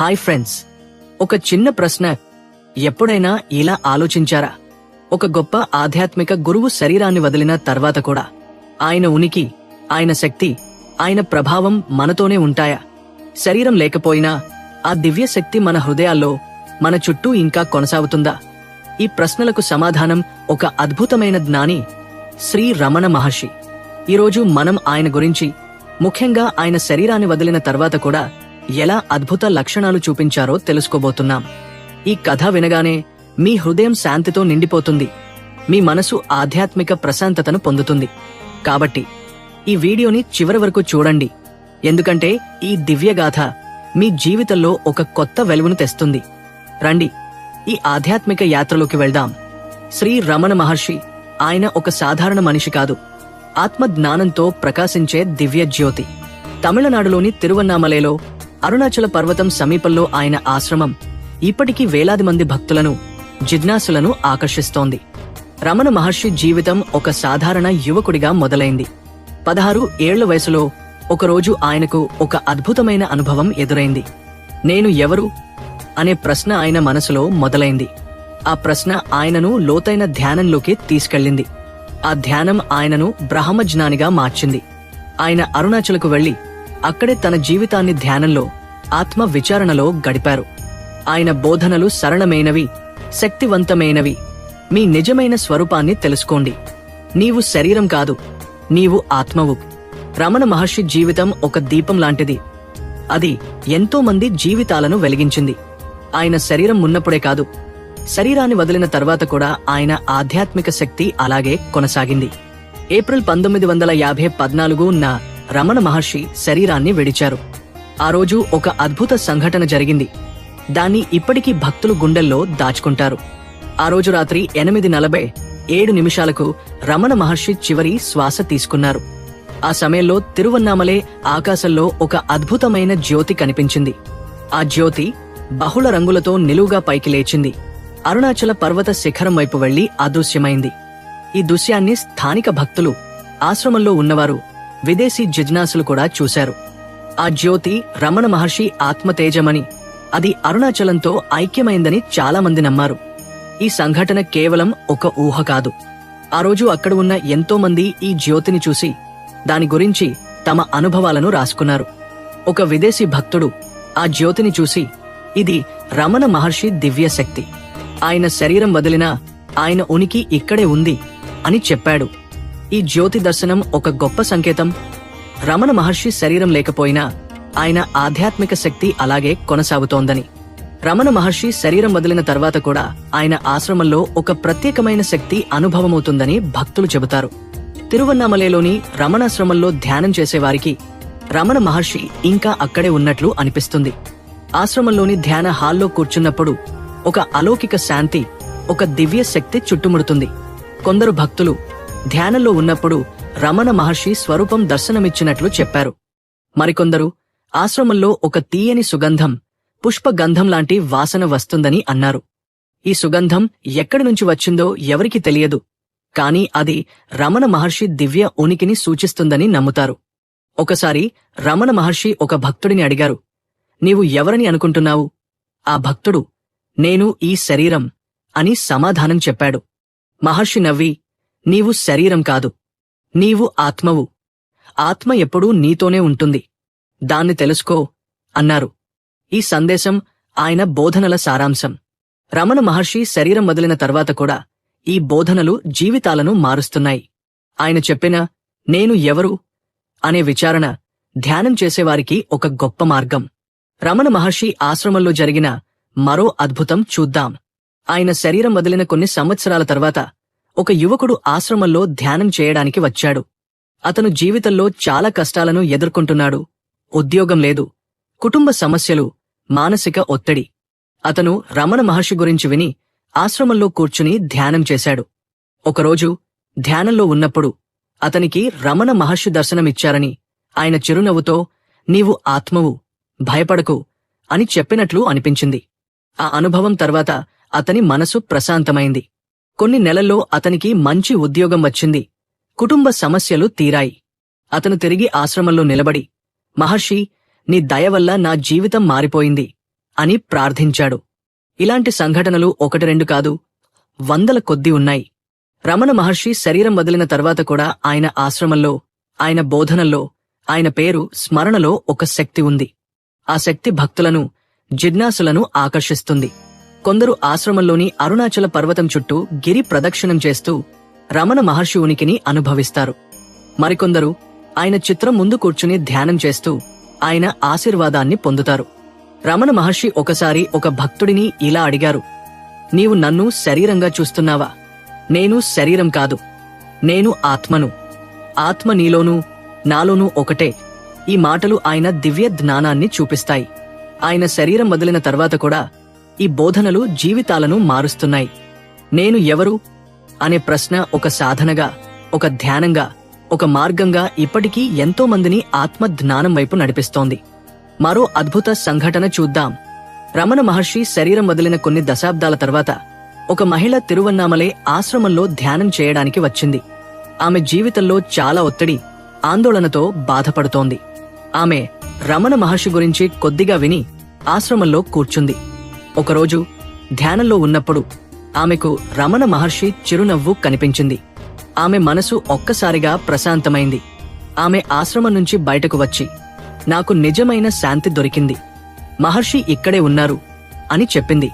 Hi friends. ఒక చిన్న ప్రశ్న. ఎప్పుడైనా ఇలా ఆలోచించారా? ఒక గొప్ప ఆధ్యాత్మిక గురువు శరీరాన్ని వదిలిన తర్వాత కూడా. ఆయన ఉనికి ఆయన శక్తి ఆయన ప్రభావం మనతోనే ఉంటాయా? శరీరం లేకపోయినా ఆ దివ్య శక్తి మన హృదయాల్లో మన చుట్టూ ఇంకా కొనసాగుతుందా? ఈ ప్రశ్నలకు సమాధానం ఒక అద్భుతమైన జ్ఞాని శ్రీ రమణ మహర్షి. ఈరోజు మనం ఆయన గురించి ముఖ్యంగా ఆయన శరీరాన్ని వదిలిన తర్వాత కూడా ఎలా అద్భుత లక్షణాలు చూపించారో తెలుసుకోబోతున్నాం. ఈ కథ వినగానే మీ హృదయం శాంతితో నిండిపోతుంది. మీ మనసు ఆధ్యాత్మిక ప్రశాంతతను పొందుతుంది. కాబట్టి ఈ వీడియోని చివరి వరకు చూడండి. ఎందుకంటే ఈ దివ్యగాథ మీ జీవితంలో ఒక కొత్త వెలుగును తెస్తుంది. రండి ఈ ఆధ్యాత్మిక యాత్రలోకి వెళ్దాం. శ్రీ రమణ మహర్షి ఆయన ఒక సాధారణ మనిషి కాదు. ఆత్మ జ్ఞానంతో ప్రకాశించే దివ్య జ్యోతి తమిళనాడులోని తిరువన్నామలేలో అరుణాచల పర్వతం సమీపంలో ఆయన ఆశ్రమం. ఇప్పటికీ వేలాది మంది భక్తులను జిజ్ఞాసులను ఆకర్షిస్తోంది. రమణ మహర్షి జీవితం ఒక సాధారణ యువకుడిగా మొదలైంది. పదహారు ఏళ్ళ వయసులో ఒకరోజు ఆయనకు ఒక అద్భుతమైన అనుభవం ఎదురైంది. నేను ఎవరు? అనే ప్రశ్న ఆయన మనసులో మొదలైంది. ఆ ప్రశ్న ఆయనను లోతైన ధ్యానంలోకి తీసుకెళ్ళింది. ఆ ధ్యానం ఆయనను బ్రహ్మజ్ఞానిగా మార్చింది. ఆయన అరుణాచలకు వెళ్ళి అక్కడే తన జీవితాన్ని ధ్యానంలో ఆత్మ విచారణలో గడిపారు. ఆయన బోధనలు సరళమైనవి శక్తివంతమైనవి. మీ నిజమైన స్వరూపాన్ని తెలుసుకోండి. నీవు శరీరం కాదు నీవు ఆత్మవు. రమణ మహర్షి జీవితం ఒక దీపం లాంటిది. అది ఎంతో మంది జీవితాలను వెలిగించింది. ఆయన శరీరం ఉన్నప్పుడే కాదు శరీరాన్ని వదిలిన తర్వాత కూడా ఆయన ఆధ్యాత్మిక శక్తి అలాగే కొనసాగింది. ఏప్రిల్ పంతొమ్మిది వందల యాభై పద్నాలుగు నా రమణ మహర్షి శరీరాన్ని విడిచారు. ఆ రోజు ఒక అద్భుత సంఘటన జరిగింది. దాన్ని ఇప్పటికీ భక్తులు గుండెల్లో దాచుకుంటారు. ఆ రోజు రాత్రి ఎనిమిది నలభై ఏడు నిమిషాలకు రమణ మహర్షి చివరి శ్వాస తీసుకున్నారు. ఆ సమయంలో తిరువన్నామలే ఆకాశంలో ఒక అద్భుతమైన జ్యోతి కనిపించింది. ఆ జ్యోతి బహుళ రంగులతో నిలువుగా పైకి లేచింది. అరుణాచల పర్వత శిఖరం వైపు వెళ్ళి అదృశ్యమైంది. ఈ దృశ్యాన్ని స్థానిక భక్తులు ఆశ్రమంలో ఉన్నవారు విదేశీ జిజ్ఞాసులు కూడా చూశారు. ఆ జ్యోతి రమణ మహర్షి ఆత్మతేజమని అది అరుణాచలంతో ఐక్యమైందని చాలా మంది నమ్మారు. ఈ సంఘటన కేవలం ఒక ఊహ కాదు. ఆ రోజు అక్కడ ఉన్న ఎంతో మంది ఈ జ్యోతిని చూసి దాని గురించి తమ అనుభవాలను రాసుకున్నారు. ఒక విదేశీ భక్తుడు ఆ జ్యోతిని చూసి ఇది రమణ మహర్షి దివ్య శక్తి ఆయన శరీరం వదిలినా ఆయన ఉనికి ఇక్కడే ఉంది అని చెప్పాడు. ఈ జ్యోతి దర్శనం ఒక గొప్ప సంకేతం. రమణ మహర్షి శరీరం లేకపోయినా ఆయన ఆధ్యాత్మిక శక్తి అలాగే కొనసాగుతోందని. రమణ మహర్షి శరీరం వదిలిన తర్వాత కూడా ఆయన ఆశ్రమంలో ఒక ప్రత్యేకమైన శక్తి అనుభవమవుతుందని భక్తులు చెబుతారు. తిరువన్నామలేలోని రమణాశ్రమంలో ధ్యానం చేసేవారికి రమణ మహర్షి ఇంకా అక్కడే ఉన్నట్లు అనిపిస్తుంది. ఆశ్రమంలోని ధ్యాన హాల్లో కూర్చున్నప్పుడు ఒక అలౌకిక శాంతి ఒక దివ్య శక్తి చుట్టుముడుతుంది. కొందరు భక్తులు ధ్యానంలో ఉన్నప్పుడు రమణ మహర్షి స్వరూపం దర్శనమిచ్చినట్లు చెప్పారు. మరికొందరు ఆశ్రమంలో ఒక తీయని సుగంధం పుష్పగంధం లాంటి వాసన వస్తుందని అన్నారు. ఈ సుగంధం ఎక్కడి నుంచి వచ్చిందో ఎవరికి తెలియదు కాని అది రమణ మహర్షి దివ్య ఉనికిని సూచిస్తుందని నమ్ముతారు. ఒకసారి రమణ మహర్షి ఒక భక్తుడిని అడిగారు నీవు ఎవరని అనుకుంటున్నావు? ఆ భక్తుడు నేను ఈ శరీరం అని సమాధానం చెప్పాడు. మహర్షి నవ్వి నీవు శరీరం కాదు. నీవు ఆత్మవు. ఆత్మ ఎప్పుడూ నీతోనే ఉంటుంది. దాన్ని తెలుసుకో అన్నారు. ఈ సందేశం ఆయన బోధనల సారాంశం. రమణ మహర్షి శరీరం వదిలిన తర్వాత కూడా ఈ బోధనలు జీవితాలను మారుస్తున్నాయి. ఆయన చెప్పిన నేను ఎవరు అనే విచారణ ధ్యానం చేసేవారికి ఒక గొప్ప మార్గం. రమణ మహర్షి ఆశ్రమంలో జరిగిన మరో అద్భుతం చూద్దాం. ఆయన శరీరం వదిలిన కొన్ని సంవత్సరాల తర్వాత ఒక యువకుడు ఆశ్రమంలో ధ్యానం చేయడానికి వచ్చాడు. అతను జీవితంలో చాలా కష్టాలను ఎదుర్కొంటున్నాడు. ఉద్యోగం లేదు. కుటుంబ సమస్యలు మానసిక ఒత్తిడి. అతను రమణ మహర్షి గురించి విని ఆశ్రమంలో కూర్చుని ధ్యానం చేశాడు. ఒకరోజు ధ్యానంలో ఉన్నప్పుడు అతనికి రమణ మహర్షి దర్శనమిచ్చారని ఆయన చిరునవ్వుతో నీవు ఆత్మవు భయపడకు అని చెప్పినట్లు అనిపించింది. ఆ అనుభవం తర్వాత అతని మనసు ప్రశాంతమైంది. కొన్ని నెలల్లో అతనికి మంచి ఉద్యోగం వచ్చింది. కుటుంబ సమస్యలు తీరాయి. అతను తిరిగి ఆశ్రమంలో నిలబడి మహర్షి నీ దయ వల్ల నా జీవితం మారిపోయింది అని ప్రార్థించాడు. ఇలాంటి సంఘటనలు ఒకటి రెండు కాదు వందల కొద్దీ ఉన్నాయి. రమణ మహర్షి శరీరం వదిలిన తర్వాత కూడా ఆయన ఆశ్రమంలో ఆయన బోధనల్లో ఆయన పేరు స్మరణలో ఒక శక్తి ఉంది. ఆ శక్తి భక్తులను జిజ్ఞాసులను ఆకర్షిస్తుంది. కొందరు ఆశ్రమంలోని అరుణాచల పర్వతం చుట్టూ గిరి ప్రదక్షిణం చేస్తూ రమణ మహర్షి ఉనికిని అనుభవిస్తారు. మరికొందరు ఆయన చిత్రం ముందు కూర్చుని ధ్యానం చేస్తూ ఆయన ఆశీర్వాదాన్ని పొందుతారు. రమణ మహర్షి ఒకసారి ఒక భక్తుడిని ఇలా అడిగారు. నీవు నన్ను శరీరంగా చూస్తున్నావా? నేను శరీరం కాదు. నేను ఆత్మను. ఆత్మ నీలోనూ నాలోనూ ఒకటే. ఈ మాటలు ఆయన దివ్య జ్ఞానాన్ని చూపిస్తాయి. ఆయన శరీరం వదిలిన తర్వాత కూడా ఈ బోధనలు జీవితాలను మారుస్తున్నాయి. నేను ఎవరు? అనే ప్రశ్న ఒక సాధనగా ఒక ధ్యానంగా ఒక మార్గంగా ఇప్పటికీ ఎంతో మందిని ఆత్మజ్ఞానం వైపు నడిపిస్తోంది. మరో అద్భుత సంఘటన చూద్దాం. రమణ మహర్షి శరీరం వదిలిన కొన్ని దశాబ్దాల తర్వాత ఒక మహిళ తిరువన్నామలే ఆశ్రమంలో ధ్యానం చేయడానికి వచ్చింది. ఆమె జీవితంలో చాలా ఒత్తిడి ఆందోళనతో బాధపడుతోంది. ఆమె రమణ మహర్షి గురించి కొద్దిగా విని ఆశ్రమంలో కూర్చుంది. ఒకరోజు ధ్యానంలో ఉన్నప్పుడు ఆమెకు రమణ మహర్షి చిరునవ్వు కనిపించింది. ఆమె మనసు ఒక్కసారిగా ప్రశాంతమైంది. ఆమె ఆశ్రమం నుంచి బయటకు వచ్చి నాకు నిజమైన శాంతి దొరికింది. మహర్షి ఇక్కడే ఉన్నారు అని చెప్పింది.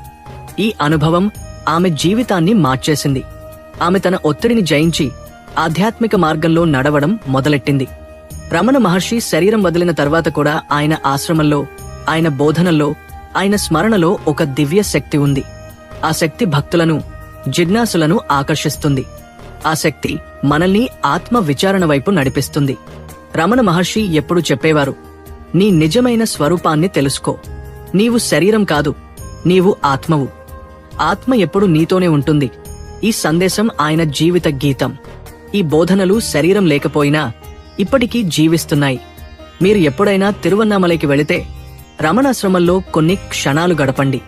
ఈ అనుభవం ఆమె జీవితాన్ని మార్చేసింది. ఆమె తన ఒత్తిడిని జయించి ఆధ్యాత్మిక మార్గంలో నడవడం మొదలెట్టింది. రమణ మహర్షి శరీరం వదిలిన తర్వాత కూడా ఆయన ఆశ్రమంలో ఆయన బోధనల్లో ఆయన స్మరణలో ఒక దివ్య శక్తి ఉంది. ఆ శక్తి భక్తులను జిజ్ఞాసులను ఆకర్షిస్తుంది. ఆ శక్తి మనల్ని ఆత్మ విచారణ వైపు నడిపిస్తుంది. రమణ మహర్షి ఎప్పుడు చెప్పేవారు నీ నిజమైన స్వరూపాన్ని తెలుసుకో. నీవు శరీరం కాదు నీవు ఆత్మవు. ఆత్మ ఎప్పుడు నీతోనే ఉంటుంది. ఈ సందేశం ఆయన జీవిత గీతం. ఈ బోధనలు శరీరం లేకపోయినా ఇప్పటికీ జీవిస్తున్నాయి. మీరు ఎప్పుడైనా తిరువన్నామలైకి వెళితే రమణాశ్రమంలో కొన్ని క్షణాలు గడపండి.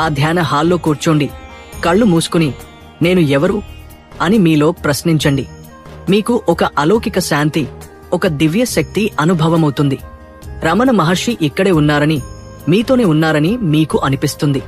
ఆ ధ్యాన హాల్లో కూర్చోండి. కళ్ళు మూసుకుని నేను ఎవరు? అని మీలో ప్రశ్నించండి. మీకు ఒక అలౌకిక శాంతి ఒక దివ్య శక్తి అనుభవమవుతుంది. రమణ మహర్షి ఇక్కడే ఉన్నారని మీతోనే ఉన్నారని మీకు అనిపిస్తుంది.